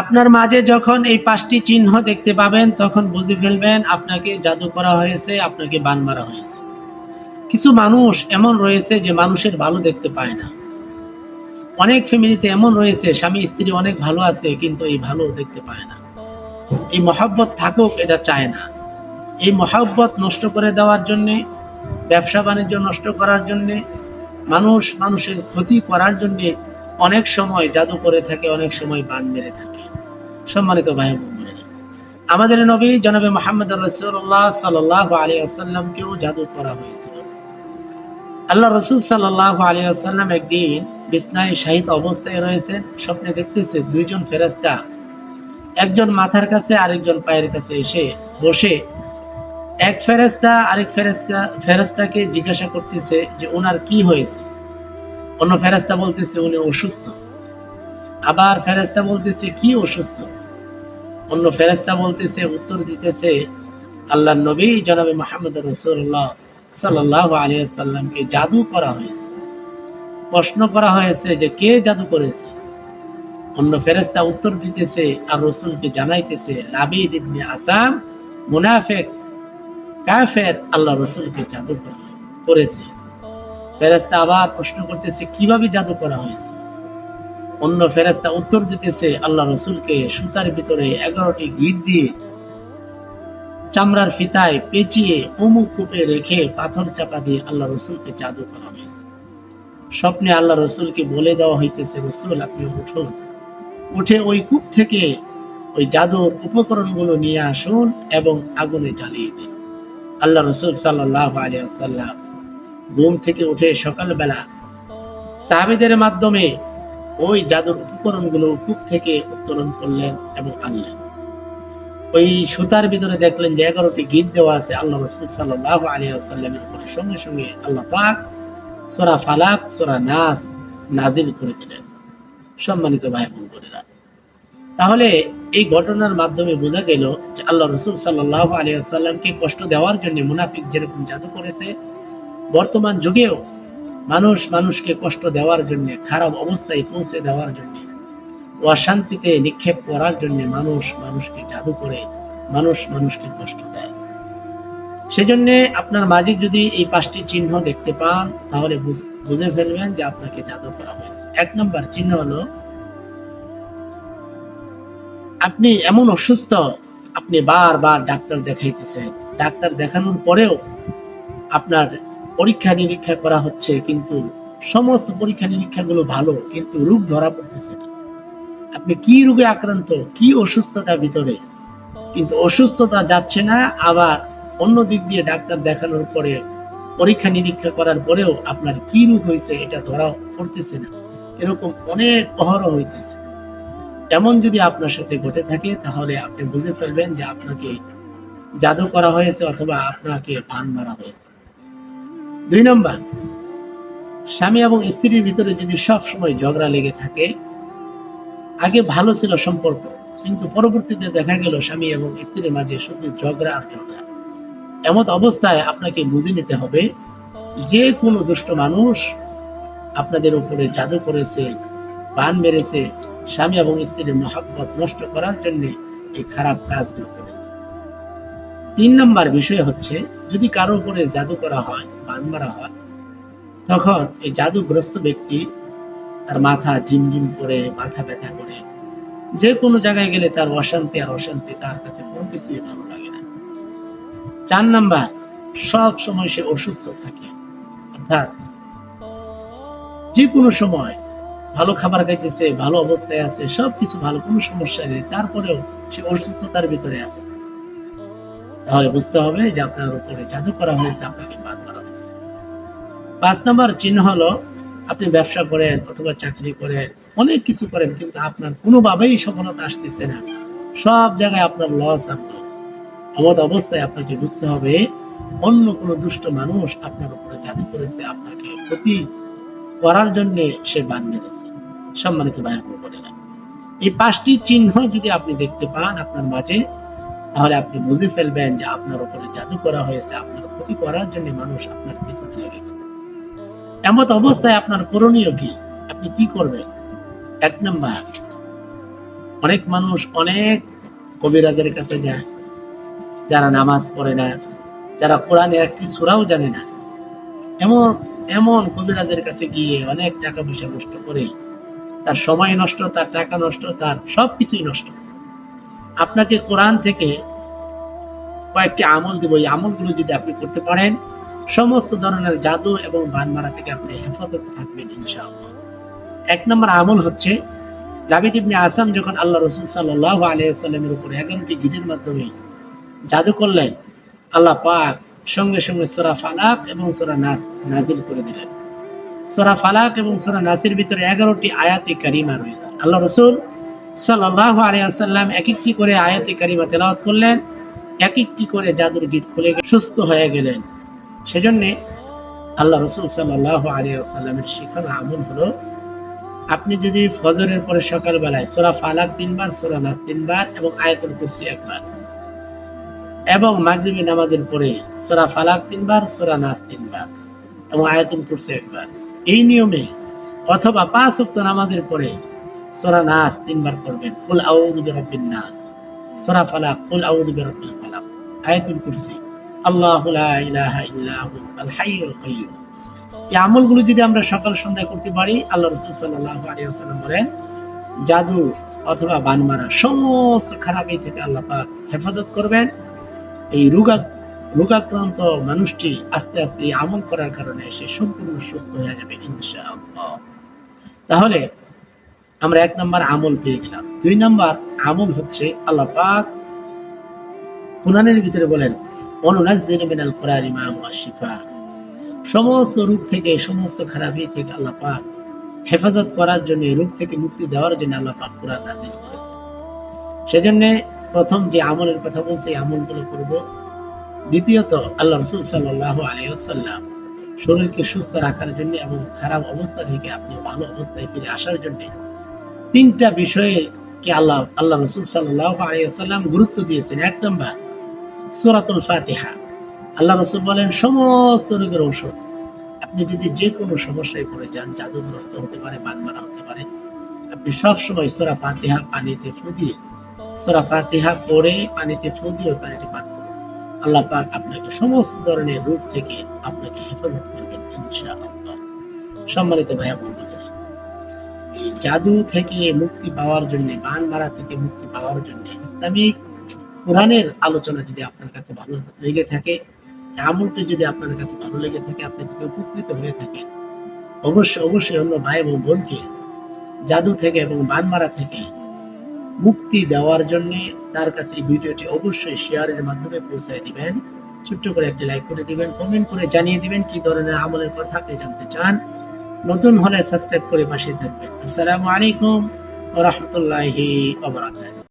আপনার মাঝে যখন এই পাঁচটি চিহ্ন দেখতে পাবেন, তখন বুঝে ফেলবেন আপনাকে জাদু করা হয়েছে, আপনাকে বান মারা হয়েছে। কিছু মানুষ এমন রয়েছে যে মানুষের ভালো দেখতে পায় না। অনেক ফ্যামিলিতে এমন রয়েছে, স্বামী, স্ত্রী অনেক ভালো আছে, কিন্তু এই ভালো দেখতে পায় না। এই মহাব্বত থাকুক, এটা চায় না। এই মহাব্বত নষ্ট করে দেওয়ার জন্যে, ব্যবসা বাণিজ্য নষ্ট করার জন্যে, মানুষ মানুষের ক্ষতি করার জন্যে অনেক সময় জাদু করে থাকে, অনেক সময় বান মেরে থাকে। সম্মানিত ভাই আমাদের নবী জনাবে মোহাম্মদ রসুল্লাহ সাল্লাহ আলী আসাল্লামকেও জাদু করা হয়েছিল। আল্লাহ রসুল সাল্লাহ আলী আসাল্লাম একদিন বিছনায় শাহিত অবস্থায় রয়েছেন, স্বপ্নে দেখতেছে দুইজন ফেরেস্তা একজন মাথার কাছে, আরেকজন পায়ের কাছে এসে বসে। এক ফেরেস্তা আরেক ফেরেস্তা ফেরেস্তাকে জিজ্ঞাসা করতেছে যে ওনার কি হয়েছে? অন্য ফেরেস্তা বলতেছে, উনি অসুস্থ। আবার ফেরেস্তা বলতেছে, কি অসুস্থ? অন্য ফেরেস্তা বলতেছে, উত্তর দিতেছে আল্লাহ নবী জনাবে মোহাম্মদ রসুল্লাহ সাল্লাহ আলিয়া সাল্লামকে জাদু করা হয়েছে। প্রশ্ন করা হয়েছে যে কে জাদু করেছে? অন্য ফেরেস্তা উত্তর দিতেছে, আর রসুলকে জানাইতেছে, লাবিদ ইবনে আসাম মুনাফেক, কাফের, আল্লাহ রসুলকে জাদু করা করেছে। ফেরেস্তা আবার প্রশ্ন করতেছে, কীভাবে জাদু করা হয়েছে? অন্য ফেরেস্তা উত্তর দিতেছে, আল্লাহ রসুলকে সুতার ভিতরে এগারোটি গিট দিয়ে চামড়ার ফিতায় পেঁচিয়ে অমুক কূপে রেখে পাথর চাপা দিয়ে আল্লাহ রসুলকে জাদু করা হয়েছে। স্বপ্নে আল্লাহ রসুলকে বলে দেওয়া হইতেছে, রসুল, আপনি উঠুন। উঠে ওই কূপ থেকে ওই জাদুর উপকরণগুলো নিয়ে আসুন এবং আগুনে জ্বালিয়ে দিন। আল্লাহ রসুল সাল্লাহ আলিয়া ঘুম থেকে উঠে সকালবেলা সাহাবিদের মাধ্যমে ওই জাদুর উপকরণগুলো কূপ থেকে উত্তোলন করলেন এবং আনলেন। ওই সুতার ভিতরে দেখলেন যে এগারোটি গিট দেওয়া আছে আল্লাহ রসুল সাল্লাহ আলিয়া সাল্লামের উপরে। সঙ্গে সঙ্গে আল্লাহ পাক সোরা ফালাক, সোরা নাস নাজিল করে দিলেন। সম্মানিত ভাই বোন বোনেরা, তাহলে এই ঘটনার মাধ্যমে বোঝা গেল যে আল্লাহ রসুল সাল্লাহ আলিয়া সাল্লামকে কষ্ট দেওয়ার জন্য মুনাফিক যেরকম জাদু করেছে, বর্তমান যুগেও মানুষ মানুষকে কষ্ট দেওয়ার জন্য, খারাপ অবস্থায় পৌঁছে দেওয়ার জন্য, অশান্তিতে নিক্ষেপ করার জন্য মানুষ মানুষকে জাদু করে, মানুষ মানুষকে কষ্ট দেয়। সেজন্য আপনার মাঝে যদি এই পাঁচটি চিহ্ন দেখতে পান, তাহলে বুঝ- ফেলবেন যে আপনাকে জাদু করা হয়েছে। এক নম্বর চিহ্ন হলো, আপনি এমন অসুস্থ, আপনি বারবার ডাক্তার দেখাইতেছেন। ডাক্তার দেখানোর পরেও আপনার পরীক্ষা নিরীক্ষা করা হচ্ছে, কিন্তু সমস্ত পরীক্ষা নিরীক্ষাগুলো ভালো, কিন্তু রোগ ধরা পড়তেছে না। আপনি কি রোগে আক্রান্ত, কি অসুস্থতা ভিতরে? কিন্তু অসুস্থতা যাচ্ছে না, আবার অন্য দিক দিয়ে ডাক্তার দেখানোর পরে, পরীক্ষা নিরীক্ষা করার পরেও আপনার কি রোগ হয়েছে এটা ধরা পড়তেছে না। এরকম অনেক অহরহ হইতেছে। এমন যদি আপনার সাথে ঘটে থাকে, তাহলে আপনি বুঝে ফেলবেন যে আপনাকে জাদু করা হয়েছে অথবা আপনাকে ভান মারা হয়েছে। দুই নম্বর, স্বামী এবং স্ত্রীর ভিতরে যদি সব সময় ঝগড়া লেগে থাকে, আগে ভালো ছিল সম্পর্ক, কিন্তু পরবর্তীতে দেখা গেল স্বামী এবং স্ত্রীর মাঝে শুধু ঝগড়া আর ঝগড়া। এমত অবস্থায় আপনাকে বুঝে নিতে হবে, যে কোনো দুষ্ট মানুষ আপনাদের উপরে জাদু করেছে বান মেরেছে, স্বামী এবং স্ত্রীর মহাব্বত নষ্ট করার জন্য এই খারাপ কাজগুলো করেছে। তিন নম্বর বিষয় হচ্ছে, যদি কারও উপরে জাদু করা হয় বান মারা হয়, তখন এই জাদুগ্রস্ত ব্যক্তি তার মাথা ঝিমঝিম করে, মাথা ব্যথা করে, যে কোনো জায়গায় গেলে তার অশান্তি আর অশান্তি তার কাছে কোনো কিছুই ভালো লাগে না। চার নাম্বার, সব সময় সে অসুস্থ থাকে। অর্থাৎ যে কোনো সময় ভালো খাবার খাইতেছে, ভালো অবস্থায় আছে সবকিছু ভালো, কোনো সমস্যা নেই, তারপরেও সে অসুস্থতার ভিতরে আছে। তাহলে বুঝতে হবে যে আপনার উপরে জাদু করা হয়েছে, আপনাকে করা হয়েছে পাঁচ নাম্বার চিহ্ন হলো, আপনি ব্যবসা করেন অথবা চাকরি করেন, অনেক কিছু করেন, কিন্তু আপনার কোনোভাবেই সফলতা আসতেছে না। সব জায়গায় আপনার লস আর লস এমত অবস্থায় আপনাকে বুঝতে হবে, অন্য কোনো দুষ্ট মানুষ আপনার উপরে জাদু করেছে, আপনাকে ক্ষতি করার জন্য সে বান মেরেছে সম্মানিত ভাই বোনেরা, এই পাঁচটি চিহ্ন যদি আপনি দেখতে পান আপনার মাঝে, তাহলে আপনি বুঝে ফেলবেন যে আপনার উপরে জাদু করা হয়েছে, আপনার ক্ষতি করার জন্য মানুষ আপনার পিছনে লেগেছে। এমত অবস্থায় আপনার করণীয় কি? আপনি কি করবেন? এক নম্বর, অনেক মানুষ অনেক কবিরাজের কাছে যায়, যারা নামাজ পড়ে না, যারা কোরআনের একটি সুরাও জানে না। এমন এমন কবিরাজের কাছে গিয়ে অনেক টাকা পয়সা নষ্ট করে, তার সময় নষ্ট, তার টাকা নষ্ট, তার সবকিছুই নষ্ট। আপনাকে কোরআন থেকে কয়েকটি আমল দেব, এই আমলগুলো যদি আপনি করতে পারেন সমস্ত ধরনের জাদু এবং বানমারা থেকে আপনি হেফাজতে থাকবেন, ইনশাআল্লাহ। এক নম্বর আমল হচ্ছে, লাবিদ ইবনে আসাম যখন আল্লাহ রসুল সাল্লাহ আলিয়াল্লামের উপরে এগারোটি গিটের মাধ্যমে জাদু করলেন, আল্লাহ পাক সঙ্গে সঙ্গে সোরা ফালাক এবং সোরা নাস নাজিল করে দিলেন। সোরা ফালাক এবং সোরা নাসির ভিতরে এগারোটি আয়াতে কারিমা রয়েছে। আল্লাহ রসুল সাল্লাহ আলিয়াল্লাম এক একটি করে আয়াতে কারিমা তেলাওয়াত করলেন এক একটি করে জাদুর গীত খুলে সুস্থ হয়ে গেলেন। সেজন্যে আল্লাহ রসুল সাল্লাহ আলিয়াল্লামের শিখানো আমল হলো, আপনি যদি ফজরের পরে সকালবেলায় সোরা ফালাক তিনবার, সোরা নাস তিনবার এবং আয়াতুল কুরসি একবার এবং মাগরিবী নামাজের পরে সোরা ফালাক তিনবার, সোরা নাস তিনবার এবং আয়াতুল কুরসি একবার। এই নিয়মে অথবা পাঁচ ওয়াক্ত নামাজের পরে সোরা নাস তিনবার করবেন কুল আউযু বিরাব্বিন নাস। সোরা ফালাক, কুল আউযু বিরাব্বিল ফালাক। আয়াতুল কুরসি। এই আমলগুলো যদি আমরা সকাল সন্ধ্যায় করতে পারি, আল্লাহ রসুল সাল্লাহ বলেন, জাদু অথবা থেকে আল্লাহ পাক হেফাজত করবেন। এই রোগা রোগাক্রান্ত মানুষটি আস্তে আস্তে এই আমল করার কারণে সে সম্পূর্ণ সুস্থ হয়ে যাবে, ইনশাআল্লাহ। তাহলে আমরা এক নম্বর আমল পেয়ে গেলাম। দুই নম্বর আমল হচ্ছে আল্লাহ পাক কোরআনের ভিতরে বলেন অনুনাজ্জিলু মিনাল কোরআনি মা হুয়া শিফা সমস্ত রূপ থেকে, সমস্ত খারাপি থেকে আল্লাহ পাক হেফাজত করার জন্য রূপ থেকে মুক্তি দেওয়ার জন্য আল্লাহ পাক কোরআন নাযিল করেছে সেজন্য প্রথম যে আমলের কথা বলছে আমলগুলো করব। দ্বিতীয়ত, আল্লাহ রসুল সাল্লাল্লাহু আলাইহি ওয়াসাল্লাম শরীরকে সুস্থ রাখার জন্য এবং খারাপ অবস্থা থেকে আপনি ভালো অবস্থায় ফিরে আসার জন্য তিনটা বিষয়ে কি আল্লাহ আল্লাহ রসুল সাল্লাল্লাহু আলাইহি ওয়াসাল্লাম গুরুত্ব দিয়েছেন। এক নম্বর সূরাতুল ফাতিহা। আল্লাহ রসুল বলেন, সমস্ত রোগের ঔষধ। আপনি যদি যে কোনো সমস্যায় পড়ে যান, জাদুগ্রস্ত হতে পারে বানমারা হতে পারে, আপনি সবসময় সোরা ফাতিহা পানিতে ফু দিয়ে, সোরা ফাতিহা পরে পানিতে ফু দিয়ে পানিটি পান করুন। আল্লাহ পাক আপনাকে সমস্ত ধরনের রূপ থেকে আপনাকে হেফাজত করবেন, ইনশাআল্লাহ। সম্মানিত ভাইয়া এই জাদু থেকে মুক্তি পাওয়ার জন্য বান মারা থেকে মুক্তি পাওয়ার জন্য ইসলামিক কোরআনের আলোচনা যদি আপনার কাছে ভালো লেগে থাকে, আমলটি যদি আপনার কাছে ভালো লেগে থাকে, আপনি যদি উপকৃত হয়ে থাকেন, অবশ্যই অবশ্যই অন্য ভাই এবং বোনকে জাদু থেকে এবং বানমারা থেকে মুক্তি দেওয়ার জন্য তার কাছে এই ভিডিওটি অবশ্যই শেয়ারের মাধ্যমে পৌঁছায় দিবেন। ছোট্ট করে একটি লাইক করে দিবেন কমেন্ট করে জানিয়ে দিবেন কি ধরনের আমলের কথা আপনি জানতে চান। নতুন হলে সাবস্ক্রাইব করে পাশে থাকবেন। আসসালামু আলাইকুম রাহমাতুল্লাহি